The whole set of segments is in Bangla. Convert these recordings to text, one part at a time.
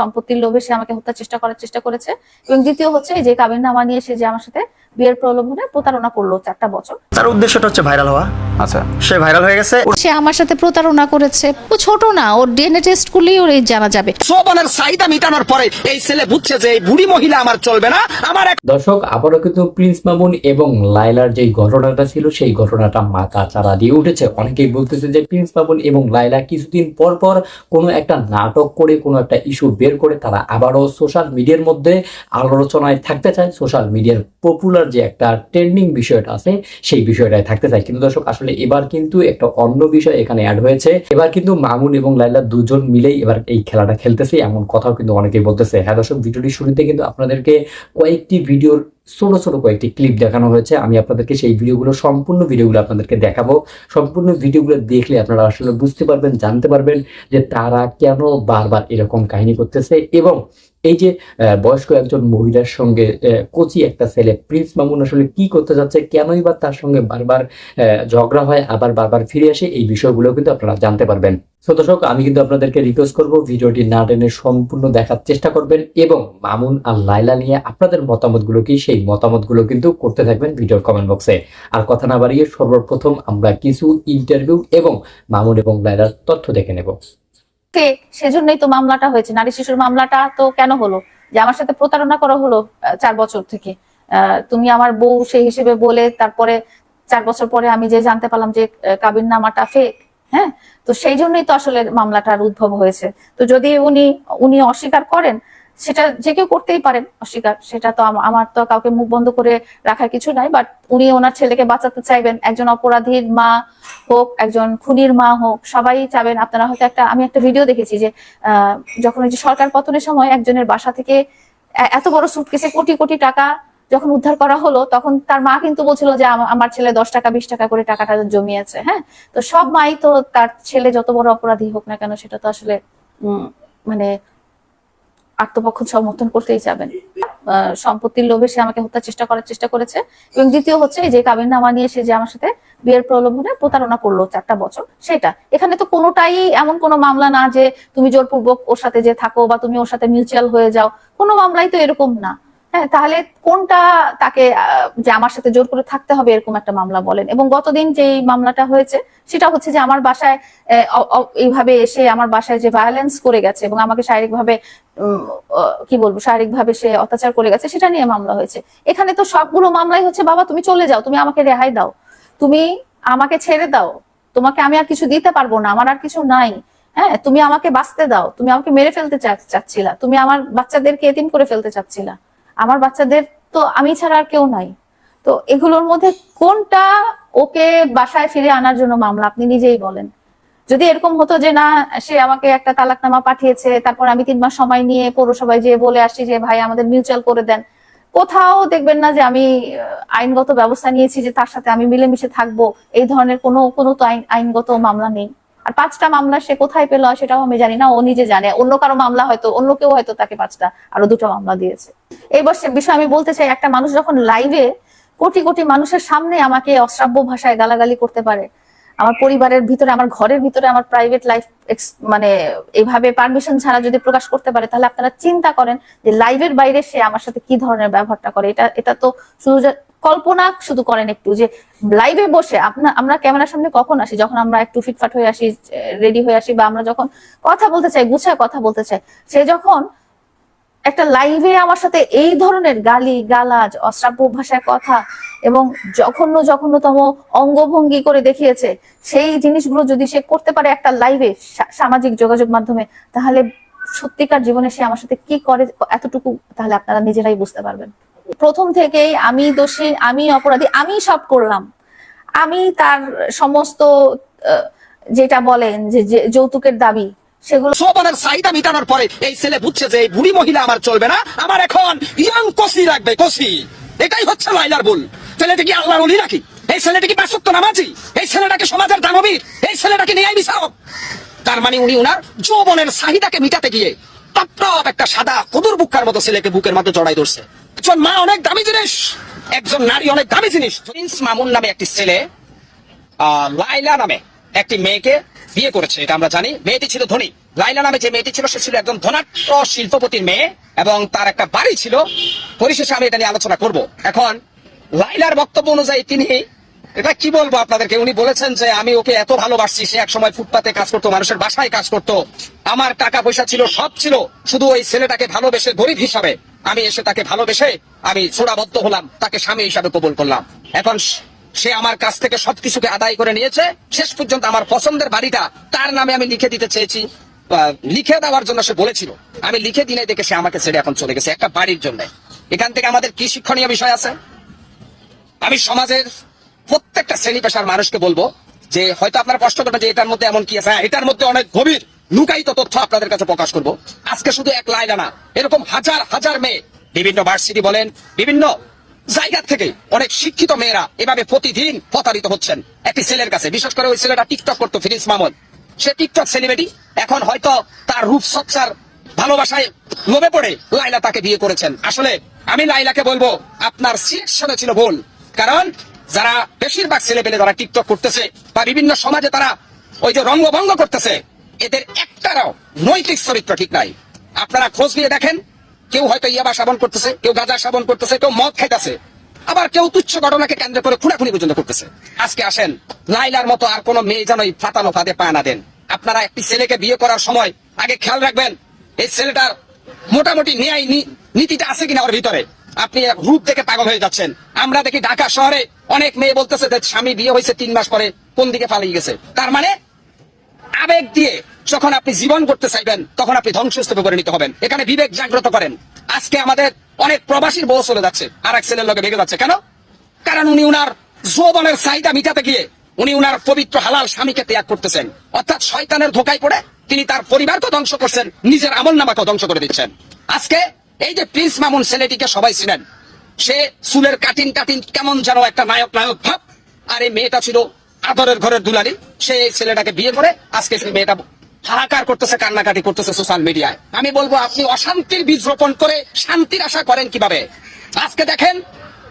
সম্পত্তির লোভে সে আমাকে হত্যার চেষ্টা করার চেষ্টা করেছে। এবং দ্বিতীয় হচ্ছে এই যে কাবিন নামা নিয়ে সে যে আমার সাথে বিয়ের প্রলোভনে প্রতারণা করল চারটা বছর। তার উদ্দেশ্যটা হচ্ছে ভাইরাল হওয়া। আচ্ছা। সে ভাইরাল হয়ে গেছে। সে আমার সাথে প্রতারণা করেছে। ও ছোট না ওর ডিএনএ টেস্ট করলেই ওর এই জানা যাবে। সোবনের চাহিদা মিটানোর পরে এই ছেলে বুঝছে যে এই বুড়ি মহিলা আমার চলবে না আমার এক দর্শক আবারও কিন্তু প্রিন্স মামুন এবং লাইলার যে ঘটনাটা ছিল সেই ঘটনাটা মাথা চারা দিয়ে উঠেছে। অনেকেই বলতেছে যে প্রিন্স মামুন এবং লাইলা কিছুদিন পর পর কোনো একটা নাটক করে কোনো একটা ইস্যু বের করে তারা আবারও সোশ্যাল মিডিয়ার মধ্যে আলোচনায় থাকতে চায়। সোশ্যাল মিডিয়ার পপুলার যে একটা ট্রেন্ডিং বিষয়টা আছে, সেই বিষয়টায় থাকতে চায় কিন্তু দর্শক, আসলে এবার কিন্তু একটা অন্য বিষয় এখানে অ্যাড হয়েছে। এবার কিন্তু মামুন এবং লাইলা দুজন মিলেই এবার এই খেলাটা খেলতেছে, এমন কথাও কিন্তু অনেকেই বলতেছে। হ্যাঁ দর্শক, ভিডিওটি শুরুতে কিন্তু আপনাদেরকে কয়েকটি ভিডিওর ছোট ছোট কয়েকটি ক্লিপ দেখানো হয়েছে। আমি আপনাদেরকে সেই ভিডিওগুলো, সম্পূর্ণ ভিডিওগুলো আপনাদেরকে দেখাবো। সম্পূর্ণ ভিডিওগুলো দেখলে আপনারা আসলে বুঝতে পারবেন, জানতে পারবেন যে তারা কেন বারবার এরকম কাহিনী করতেছে এবং এই যে বয়স্ক একজন মহিলার সঙ্গে কচি একটা ছেলে, প্রিন্স মামুন আসলে কি করতে যাচ্ছে, কেনই বা তার সঙ্গে বারবার ঝগড়া হয়, আবার বারবার ফিরে আসে, এই বিষয়গুলো কিন্তু আপনারা জানতে পারবেন। তো দর্শক, আমি কিন্তু আপনাদেরকে রিকোয়েস্ট করব, ভিডিওটি না টেনে সম্পূর্ণ দেখার চেষ্টা করবেন এবং মামুন আর লাইলা নিয়ে আপনাদের মতামতগুলো কি, সেই মতামতগুলো কিন্তু করতে থাকবেন ভিডিওর কমেন্ট বক্সে আর কথা না বাড়িয়ে সর্বপ্রথম আমরা কিছু ইন্টারভিউ এবং মামুন এবং লাইলার তথ্য দেখে নেব। কে? সেজন্যই তো মামলাটা হয়েছে। নারী শিশুর মামলাটা তো কেন হলো? যে আমার সাথে প্রতারণা করা হলো চার বছর থেকে। তুমি আমার বউ সেই হিসেবে বলে তারপরে চার বছর পরে আমি যে জানতে পারলাম যে কাবিন নামাটা ফেক হ্যাঁ? তো সেই জন্যই তো আসলে মামলাটার উদ্ভব হয়েছে। তো যদি উনি উনি অস্বীকার করেন সেটা যে কেউ করতেই পারেন অস্বীকার। সেটা তো আমার তো কাউকে মুখ বন্ধ করে রাখার কিছু নাই বাট উনি ওনার ছেলেকে বাঁচাতে চাইবেন। একজন অপরাধীর মা হোক, একজন খুনির মা হোক, সবাই চাবেন। আপনারা হয়তো একটা, আমি একটা ভিডিও দেখেছি যে যখন ওই যে সরকার পতনের সময় একজনের বাসা থেকে এত বড় সুটকেসে কোটি কোটি টাকা যখন উদ্ধার করা হলো, তখন তার মা কিন্তু বলছিল যে, আমা- আমার ছেলে দশ টাকা, বিশ টাকা করে টাকাটা জমিয়েছে। হ্যাঁ? তো সব মাই তো তার ছেলে যত বড় অপরাধী হোক না কেন, সেটা তো আসলে মানে আত্মপক্ষ সমর্থন করতেই যাবেন। সম্পত্তির লোভে সে আমাকে হত্যার চেষ্টা করার চেষ্টা করেছে। এবং দ্বিতীয় হচ্ছে যে কাবিন নামা নিয়ে সে যে আমার সাথে বিয়ের প্রলোভনে প্রতারণা করল চারটা বছর, সেটা। এখানে তো কোনোটাই এমন কোনো মামলা না যে তুমি জোরপূর্বক ওর সাথে যে থাকো বা তুমি ওর সাথে মিউচুয়াল হয়ে যাও। কোনো মামলাই তো এরকম না। হ্যাঁ তাহলে কোনটা তাকে যে আমার সাথে জোর করে থাকতে হবে এরকম একটা মামলা বলেন। এবং গতদিন যে মামলাটা হয়েছে, সেটা হচ্ছে যে আমার বাসায় এইভাবে এসে আমার বাসায় যে ভায়োলেন্স করে গেছে এবং আমাকে শারীরিকভাবে কি বলব, শারীরিকভাবে সে অত্যাচার করে গেছে, সেটা নিয়ে মামলা হয়েছে। এখানে তো সবগুলো মামলাই হচ্ছে, বাবা, তুমি চলে যাও, তুমি আমাকে রেহাই দাও। তুমি আমাকে ছেড়ে দাও। তোমাকে আমি আর কিছু দিতে পারব না, আমার আর কিছু নাই। হ্যাঁ তুমি আমাকে বাঁচতে দাও, তুমি আমাকে মেরে ফেলতে চাচ্ছিলা, তুমি আমার বাচ্চাদেরকে এতিম করে ফেলতে চাচ্ছিলা। আমার বাচ্চাদের তো আমি ছাড়া আর কেউ নাই। তো এগুলোর মধ্যে কোনটা ওকে বাসায় ফিরে আনার জন্য মামলা, আপনি নিজেই বলেন। যদি এরকম হতো যে, না, সে আমাকে একটা তালাকনামা পাঠিয়েছে, তারপর আমি তিন মাস সময় নিয়ে পৌরসভায় যেয়ে বলে আসছি যে, ভাই, আমাদের মিউচুয়াল করে দেন। কোথাও দেখবেন না যে, আমি আইনগত ব্যবস্থা নিয়েছি যে, তার সাথে আমি মিলেমিশে থাকব। এই ধরনের কোনো কোনো তো আইন, আইনগত মামলা নেই। আর পাঁচটা মামলা সে কোথায় পেল সেটাও আমি জানি না, ও নিজে জানে। অন্য কারও মামলা হয়তো, অন্য কেউ হয়তো তাকে পাঁচটা, আরও দুটো মামলা দিয়েছে। এই বছর বিষয় আমি বলতে চাই, একটা মানুষ যখন লাইভে কোটি কোটি মানুষের সামনে আমাকে অশ্রাব্য ভাষায় গালাগালি করতে পারে আমার পরিবারের ভিতরে, আমার ঘরের ভিতরে, আমার প্রাইভেট লাইফ মানে এইভাবে পারমিশন ছাড়া যদি প্রকাশ করতে পারে, তাহলে আপনারা চিন্তা করেন যে লাইভের বাইরে সে আমার সাথে কি ধরনের ব্যবহারটা করে। এটা এটা তো শুধু কল্পনা শুধু করেন একটু যে লাইভে বসে আপনার আমরা ক্যামেরার সামনে কখন আসি? যখন আমরা একটু ফিটফাট হয়ে আসি রেডি হয়ে আসি বা আমরা যখন কথা বলতে চাই গুছায় কথা বলতে চাই, সে যখন একটা লাইভে আমার সাথে এই ধরনের গালি, গালাজ অশ্রাব্য ভাষায় কথা এবং জঘন্য, জঘন্যতম অঙ্গভঙ্গি করে দেখিয়েছে, সেই জিনিসগুলো যদি সে করতে পারে একটা লাইভে সামাজিক যোগাযোগ মাধ্যমে, তাহলে সত্যিকার জীবনে সে আমার সাথে কি করে, এতটুকু তাহলে আপনারা নিজেরাই বুঝতে পারবেন। প্রথম থেকেই আমি দোষী, আমি অপরাধী, আমি সব করলাম। আমি তার সমস্ত যেটা বলেন যে যৌতুকের দাবি মিটানোর পরে এই ছেলে বুঝছে যে এই বুড়ি মহিলা আমার চলবে না। আমার এখন ইয়াং এটাই হচ্ছে লাইলার ভুল। ছেলেটা কি আল্লাহর অলি এই ছেলেটা কি পাঁচত্ব নামাজি? এই ছেলেটাকে সমাজের দানবীর? এই ছেলেটাকে বিচারক? তার মানে উনি উনার যৌবনের মিটাতে গিয়ে একটা সাদা কদুর বুকার মতো ছেলেকে বুকের মধ্যে জড়াই ধরছে। একজন মা অনেক দামি জিনিস, একজন নারী অনেক দামি জিনিস। প্রিন্স মামুন নামে একটি ছেলে লাইলা নামে একটি মেয়েকে বিয়ে করেছে, এটা আমরা জানি। মেয়েটি ছিল ধনী। লাইলা নামে যে মেয়েটি ছিল, সে ছিল একজন ধনাঢ্য শিল্পপতির মেয়ে এবং তার একটা বাড়ি ছিল। পরিশেষে আমি এটা নিয়ে আলোচনা করব। এখন লাইলার বক্তব্য অনুযায়ী তিনি, এটা কি বলব আপনাদেরকে? উনি বলেছেন যে, আমি ওকে এত ভালোবাসছি, সে এক সময় ফুটপাতে কাজ করতো, মানুষের বাসায় কাজ করতো। আমার টাকা পয়সা ছিল, সব ছিল। শুধু ওই ছেলেটাকে ভালোবেসে, গরিব হিসাবে, আমি এসে তাকে ভালোবেসে, আমি চূড়াবদ্ধ হলাম, তাকে স্বামী হিসাবে কবুল করলাম। এখন সে আমার কাছ থেকে সবকিছুকে আদায় করে নিয়েছে। শেষ পর্যন্ত আমার পছন্দের বাড়িটা তার নামে আমি লিখে দিতে চেয়েছি। লিখে দেওয়ার জন্য সে বলেছিল। আমি লিখে দিনে দেখে সে আমাকে ছেড়ে এখন চলে গেছে একটা বাড়ির জন্য। এখান থেকে আমাদের কি শিক্ষণীয় বিষয় আছে? আমি সমাজের প্রত্যেকটা শ্রেণি পেশার মানুষকে বলব যে হয়তো আপনারা কষ্ট করবেন যে এটার মধ্যে এমন কি আছে? হ্যাঁ, এটার মধ্যে অনেক গভীর লুকায়িত তথ্য আপনাদের কাছে প্রকাশ করব। আজকে শুধু এক লাইলা না এরকম হাজার হাজার মেয়ে বিভিন্ন ভার্সিটি বলেন বিভিন্ন জায়গা থেকে অনেক শিক্ষিত মেয়েরা এভাবে প্রতিদিন প্রতারিত হচ্ছেন। একটি ছেলের কাছে, বিশেষ করে ওই ছেলেটা টিকটক করতো ফিরিস মামুন। সে টিকটক সেলিব্রিটি, এখন হয়তো তার রূপ সচ্চার ভালোবাসায় লোভে পড়ে লাইলা তাকে বিয়ে করেছেন। আসলে আমি লাইলাকে বলব, আপনার সিলেকশনে ছিল ভুল। কারণ যারা বেশিরভাগ ছেলে পেলে যারা টিকটক করতেছে বা বিভিন্ন সমাজে তারা ওই যে রঙ্গভঙ্গ করতেছে, এদের একটারাও নৈতিক চরিত্র ঠিক নাই। আপনারা খোঁজ নিয়ে দেখেন কেউ হয়তো ইয়াবা সেবন করতেছে, কেউ গাঁজা সেবন করতেছে, কেউ মদ খাইতেছে। আবার কেউ তুচ্ছ ঘটনাকে কেন্দ্র করে খুনাখুনি পর্যন্ত করতেছে। আজকে আসেন লাইলার মতো আর কোন মেয়ে যেন এই ফাতানো ফাঁদে পা না দেন। আপনারা একটি ছেলেকে বিয়ে করার সময় আগে খেয়াল রাখবেন, এই ছেলেটার মোটামুটি ন্যায় নীতিটা আছে কিনা ওর ভিতরে। আপনি রূপ দেখে পাগল হয়ে যাচ্ছেন। আমরা দেখি ঢাকা শহরে অনেক মেয়ে বলতেছে যে স্বামী বিয়ে হয়েছে তিন মাস পরে, কোন দিকে পালিয়ে গেছে। তার মানে আবেগ দিয়ে যখন আপনি জীবন করতে চাইবেন, তখন আপনি ধ্বংসস্তূপে পরিণত হবেন। এখানে বিবেক জাগ্রত করেন। আজকে আমাদের অনেক প্রবাসীর বউ চলে যাচ্ছে, আর এক ছেলের লগে ভেঙে যাচ্ছে। কেন? কারণ উনি উনার যৌবনের চাহিদা মিটাতে গিয়ে উনি উনার পবিত্র হালাল স্বামীকে ত্যাগ করতেছেন। অর্থাৎ শয়তানের ধোকায় পড়ে তিনি তার পরিবারকে ধ্বংস করছেন, নিজের আমল নামাকে ধ্বংস করে দিচ্ছেন। আজকে এই যে প্রিন্স মামুন ছেলেটিকে সবাই ছিলেন সে চুলের কাটিন কাটিন কেমন যেন একটা নায়ক নায়ক ভাব, আর এই মেয়েটা ছিল আদরের ঘরের দুলারি সে ছেলেটাকে বিয়ে করে আজকে সেই মেয়েটা হাহাকার করতেছে, কান্নাকাটি করতেছে সোশ্যাল মিডিয়ায় আমি বলব, আপনি অশান্তির বীজ রোপণ করে শান্তির আশা করেন কীভাবে? আজকে দেখেন,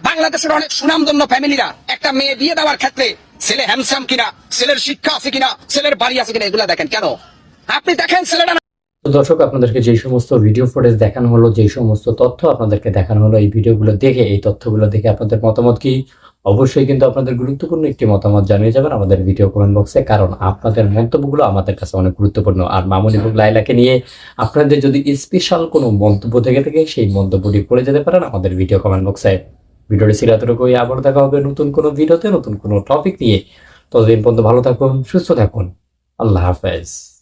বাংলাদেশের অনেক সুনামধন্য ফ্যামিলিরা একটা মেয়ে বিয়ে দেওয়ার ক্ষেত্রে ছেলে হ্যান্ডসাম কিনা, ছেলের শিক্ষা আছে কিনা, ছেলের বাড়ি আছে কিনা, এগুলা দেখেন কেন? আপনি দেখেন ছেলেটা তো দর্শক, আপনাদেরকে যে সমস্ত ভিডিও ফুটেজ দেখানো হলো, যে সমস্ত তথ্য আপনাদেরকে দেখানো হলো, এই ভিডিওগুলো দেখে, এই তথ্যগুলো দেখে আপনাদের মতামত কি? অবশ্যই কিন্তু আপনাদের গুরুত্বপূর্ণ একটি মতামত জানিয়ে যাবেন আমাদের ভিডিও কমেন্ট বক্সে কারণ আপনাদের মন্তব্যগুলো আমাদের কাছে অনেক গুরুত্বপূর্ণ। আর মামুন এবং লাইলাকে নিয়ে আপনাদের যদি স্পেশাল কোনো মন্তব্য থেকে থাকে, সেই মন্তব্যটি করে যেতে পারেন আমাদের ভিডিও কমেন্ট বক্সে ভিডিওটি এতটুকুই আবার দেখা হবে নতুন কোনো ভিডিওতে নতুন কোনো টপিক নিয়ে। ততদিন পর্যন্ত ভালো থাকুন, সুস্থ থাকুন। আল্লাহ হাফেজ।